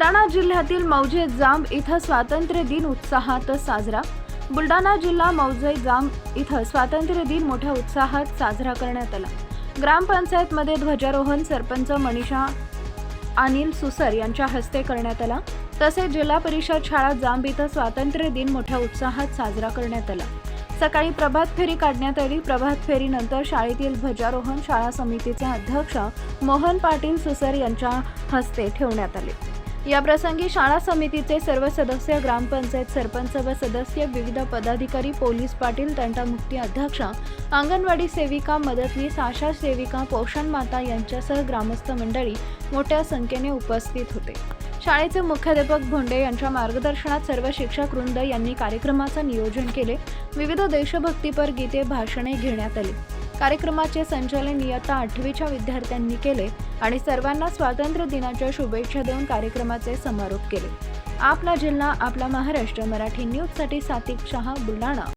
जिल्ह्यातील मौजे जांब इथं स्वातंत्र्य दिन उत्साहात साजरा. बुलढाणा जिल्हा मौजे जांब इथं स्वातंत्र्य दिन मोठ्या उत्साहात साजरा करण्यात आला. ग्रामपंचायतमध्ये ध्वजारोहण सरपंच मनीषा अनिल सुसर यांच्या हस्ते करण्यात आला. तसेच जिल्हा परिषद शाळा जांब इथं स्वातंत्र्य दिन मोठ्या उत्साहात साजरा करण्यात आला. सकाळी प्रभात फेरी काढण्यात आली. प्रभात फेरीनंतर शाळेतील ध्वजारोहण शाळा समितीचे अध्यक्ष मोहन पाटील सुसर यांच्या हस्ते ठेवण्यात आले. याप्रसंगी शाळा समितीचे सर्व सदस्य ग्रामपंचायत सरपंच व सदस्य विविध पदाधिकारी पोलीस पाटील तंटामुक्ती अध्यक्ष अंगणवाडी सेविका मदतनीस आशा सेविका पोषण माता यांच्यासह ग्रामस्थ मंडळी मोठ्या संख्येने उपस्थित होते. शाळेचे मुख्याध्यापक भोंडे यांच्या मार्गदर्शनात सर्व शिक्षक वृंद यांनी कार्यक्रमाचं नियोजन केले. विविध देशभक्तीपर गीते भाषणे घेण्यात आली. कार्यक्रमाचे संचालन इयत्ता आठवीच्या विद्यार्थ्यांनी केले आणि सर्वांना स्वातंत्र्य दिनाच्या शुभेच्छा देऊन कार्यक्रमाचे समारोप केले. आपला जिल्हा आपला महाराष्ट्र मराठी न्यूजसाठी सातिक शहा बुलढाणा.